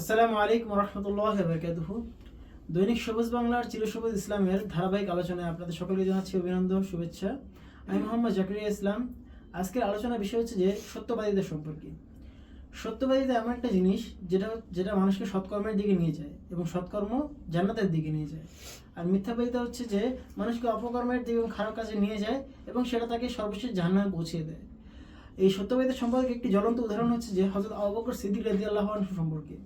আসসালামু আলাইকুম রহমতুল্লাহ বরকাতুহু দৈনিক সবুজ বাংলার চিরসবুজ ইসলামের ধারাবাহিক আলোচনায় আপনাদের সকলকে জানাচ্ছি অভিনন্দন, শুভেচ্ছা। আমি মোহাম্মদ জাকিরিয়া ইসলাম। আজকের আলোচনার বিষয় হচ্ছে যে সত্যবাদীদের সম্পর্কে। সত্যবাদিতা এমন একটা জিনিস যেটা যেটা মানুষকে সৎকর্মের দিকে নিয়ে যায় এবং সৎকর্ম জান্নাতের দিকে নিয়ে যায়। আর মিথ্যাবাদিতা হচ্ছে যে মানুষকে অপকর্মের দিকে এবং খারাপ কাজে নিয়ে যায় এবং সেটা তাকে সর্বশেষ জাহান্নামে পৌঁছিয়ে দেয়। এই সত্যবাদিতা সম্পর্কে একটি জ্বলন্ত উদাহরণ হচ্ছে যে হজরত আবু বকর সিদ্দিক রাজি আল্লাহ সম্পর্কে।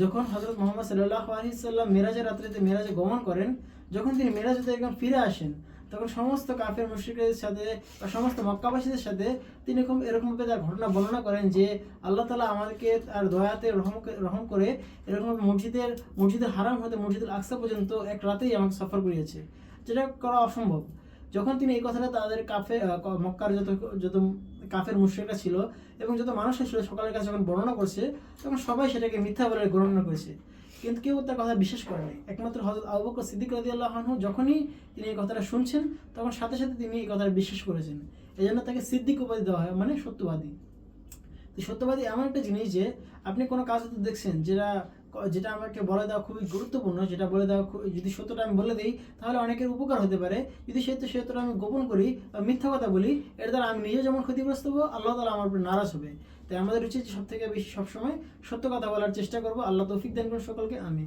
যখন হজরত মোহাম্মদ সাল্লাহ আলহিসাল্লাম মেরাজের রাত্রিতে মেরাজে গমন করেন, যখন তিনি মেরাজ একদম ফিরে আসেন, তখন সমস্ত কাফের মুশ্রিকদের সাথে বা সমস্ত মক্কাবাসীদের সাথে তিনি এরকম এরকমভাবে তার ঘটনা বর্ণনা করেন যে আল্লাহ তালা আমাদেরকে আর দয়াতে রহম রহম করে এরকম মসজিদের মসজিদের হারাম হতে মসজিদের আকসা পর্যন্ত এক রাতেই আমাকে সফর করিয়েছে। যেটা করা অসম্ভব। যখন তিনি এই কথাটা তাদের কাফে মক্কার যত যত কাফের মুশ্রিকরা ছিল এবং যত মানুষ ছিল সকালের কাছে যখন বর্ণনা করছে, তখন সবাই সেটাকে মিথ্যা বলে গণনা করেছে। কিন্তু কেউ তার কথা বিশ্বাস করেনি একমাত্র হজরত আবু সিদ্দিক রাদিয়াল্লাহু আনহু যখনই তিনি এই কথাটা শুনছেন, তখন সাথে সাথে তিনি এই কথাটা বিশ্বাস করেছেন। এই জন্য তাকে সিদ্দিক উপাধি দেওয়া হয় মানে সত্যবাদী। সত্যবাদী এমন একটা জিনিস যে, আপনি কোনো কাজ হয়তো দেখছেন, যেটা যেটা আমাকে বলে দেওয়া খুবই গুরুত্বপূর্ণ, যেটা বলে দেওয়া যদি সত্যটা আমি বলে দিই, তাহলে অনেকের উপকার হতে পারে। যদি সে তো সত্যটা আমি গোপন করি মিথ্যা কথা বলি, এর দ্বারা আমি নিজে যেমন ক্ষতিগ্রস্ত হব, আল্লাহ তালা আমার উপরে নারাজ হবে। তাই আমাদের উচিত সব থেকে বেশি সবসময় সত্য কথা বলার চেষ্টা করব। আল্লাহ তৌফিক দেন সকলকে আমি